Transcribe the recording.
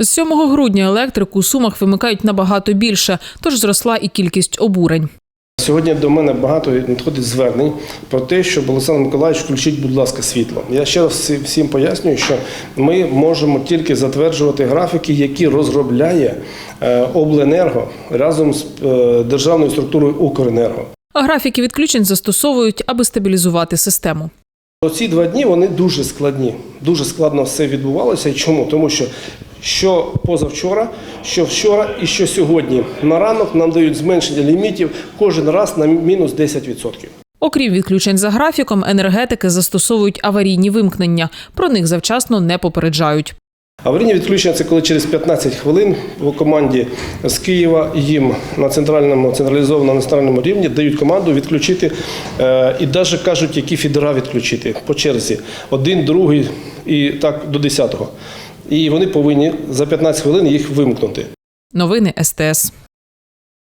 З 7 грудня електрику у Сумах вимикають набагато більше, тож зросла і кількість обурень. Сьогодні до мене багато надходить звернень про те, щоб Олександр Миколаївич включіть, будь ласка, світло. Я ще раз всім пояснюю, що ми можемо тільки затверджувати графіки, які розробляє е, обленерго разом з е, державною структурою Укренерго. А графіки відключень застосовують, аби стабілізувати систему. Оці два дні вони дуже складні. Дуже складно все відбувалося. Чому? Тому що що позавчора, що вчора і що сьогодні на ранок нам дають зменшення лімітів кожен раз на мінус 10%. Окрім відключень за графіком, енергетики застосовують аварійні вимкнення. Про них завчасно не попереджають. Аварійні відключення це коли через 15 хвилин по команді з Києва їм на центральному централізованому національному рівні дають команду відключити е, і навіть кажуть, які фідера відключити по черзі. Один, другий і так до 10-го. І вони повинні за 15 хвилин їх вимкнути. Новини СТС.